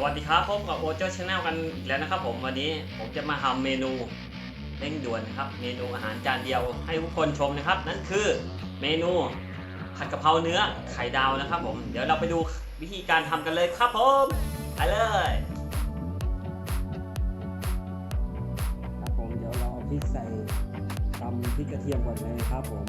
สวัสดีครับพบกับโอเจอร์ชาแนลกันอีกแล้วนะครับผมวันนี้ผมจะมาทำเมนูเร่งด่วนนะครับเมนูอาหารจานเดียวให้ทุกคนชมนะครับ นั่นคือเมนูผัดกะเพราเนื้อไข่ดาวนะครับผมเดี๋ยวเราไปดูวิธีการทำกันเลยครับผมไปเลยครับผมเดี๋ยวเราเอาพริกใส่ตำพริกกระเทียมก่อนเลยครับผม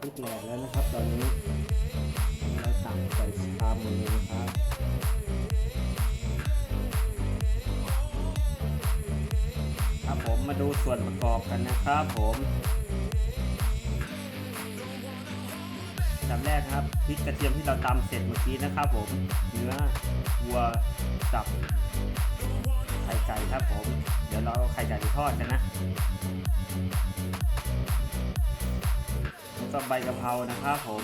ครับพริกแหลกแล้วนะครับ ตอนนี้เราตักใส่ชามมดเลยนะครับครับผมมาดูส่วนประกอบกันนะครับผมอันดับแรกครับพริกกระเทียมที่เราตำเสร็จเมื่อกี้นะครับผมเนื้อวัวสับไข่ไก่ครับผม เดี๋ยวเราเอาไข่ไก่ไปทอดกันนะ แล้วก็ใบกะเพรานะครับผม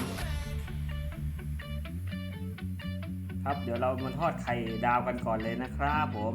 ครับเดี๋ยวเรามาทอดไข่ดาวกันก่อนเลยนะครับผม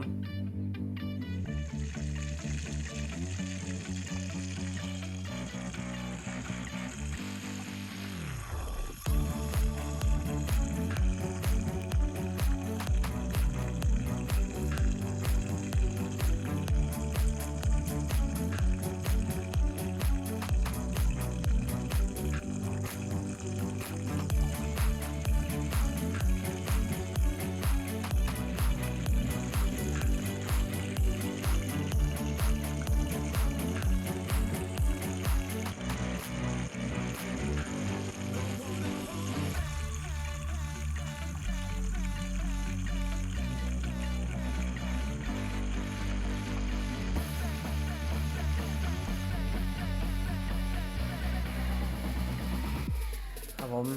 ครับผม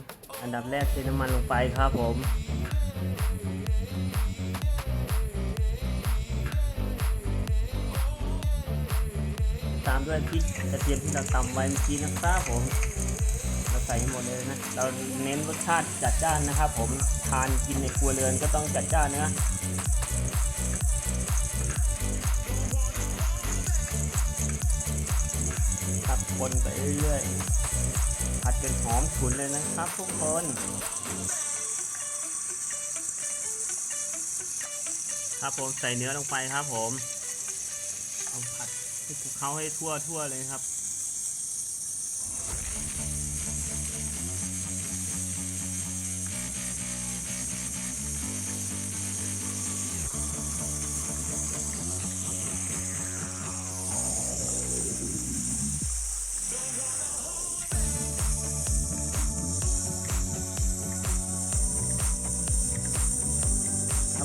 อันดับแรกเทน้ำมันลงไปครับผมตามด้วยพริกกระเทียมที่เราตำไว้เมื่อกี้นะครับผม เราใส่ให้หมดเลยนะ เราเน้นรสชาติจัดจ้านนะครับผม ทานกินในครัวเรือนก็ต้องจัดจ้านนะ ครับ คนไปเรื่อยๆผัดจนหอมฉุนเลยนะครับ ทุกคนครับผมใส่เนื้อลงไปครับผมเอาผัดให้คลุกเคล้าให้ทั่วทั่วๆเลยครับ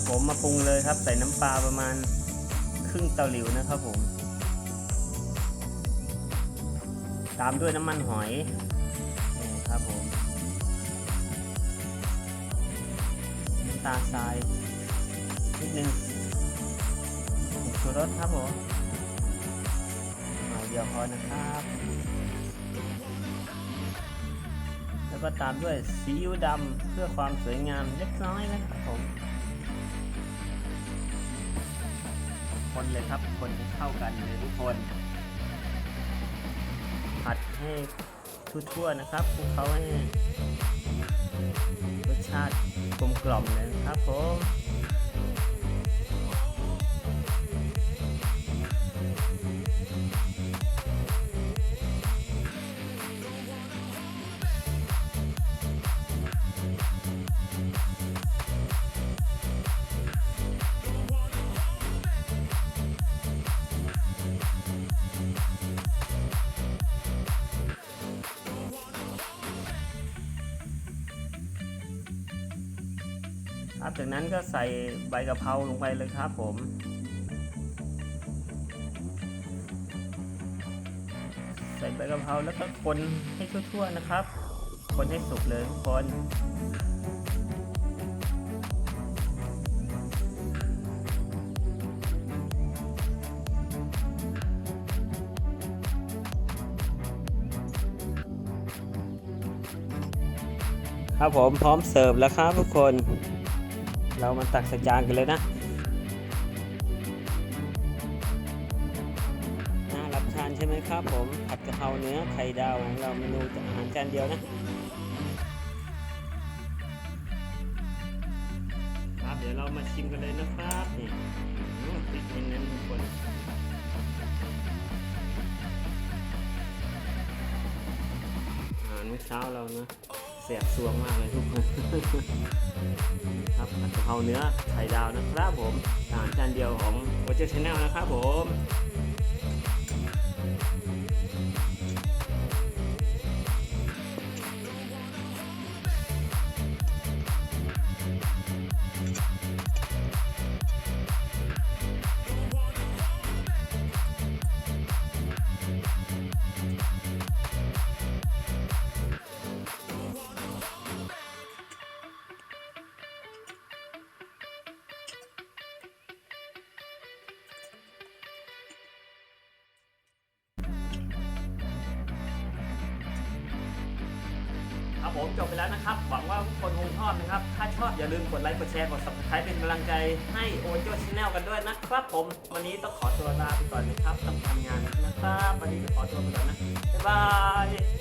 ผมมาปรุงเลยครับ ใส่น้ำปลาประมาณครึ่งเตาหลิวนะครับผม ตามด้วยน้ำมันหอยนี่ครับผมน้ำตาลทรายนิดนึงผงชูรสครับผมหน่อยเดียวพอนะครับ แล้วก็ตามด้วยซีอิ๊วดำเพื่อความสวยงามเล็กน้อยนะครับผม คนเลยครับ คนเข้ากันเลยทุกคน ผัดให้ทั่วๆนะครับคลุกเขาให้รสชาติกลมกล่อมเลยนะครับผม ครับจากนั้นก็ใส่ใบกะเพราลงไปเลยครับผม ใส่ใบกะเพราแล้วก็คนให้ทั่วๆนะครับ คนให้สุกเลยทุกคนครับผมพร้อมเสิร์ฟแล้วครับทุกคน เรามาตักใส่จานกันเลยนะน่ารับทานใช่ไหมครับผมผัดกะเพราเนื้อไข่ดาวของเราเมนูอาหารจานเดียวนะครับเดี๋ยวเรามาชิมกันเลยนะครับนี่พริกเน้นๆทุกคนอาหารเมื่อเช้าเรานะ สียบสวงมากเลยทุกคนครับกะเพราเนื้อไข่ดาวนะครับผมอาหารจานเดียวของโอเจอร์ชาแนลนะครับผม ครับผมจบไปแล้วนะครับ หวังว่าทุกคนคงชอบนะครับ ถ้าชอบอย่าลืมกดไลค์กดแชร์กด subscribe เป็นกำลังใจให้โอโจชแนลกันด้วยนะครับ ผม วันนี้ต้องขอตัวลาไปก่อนนะครับต้องทำงานนะครับ วันนี้ขอตัวไปก่อนนะบ๊ายบาย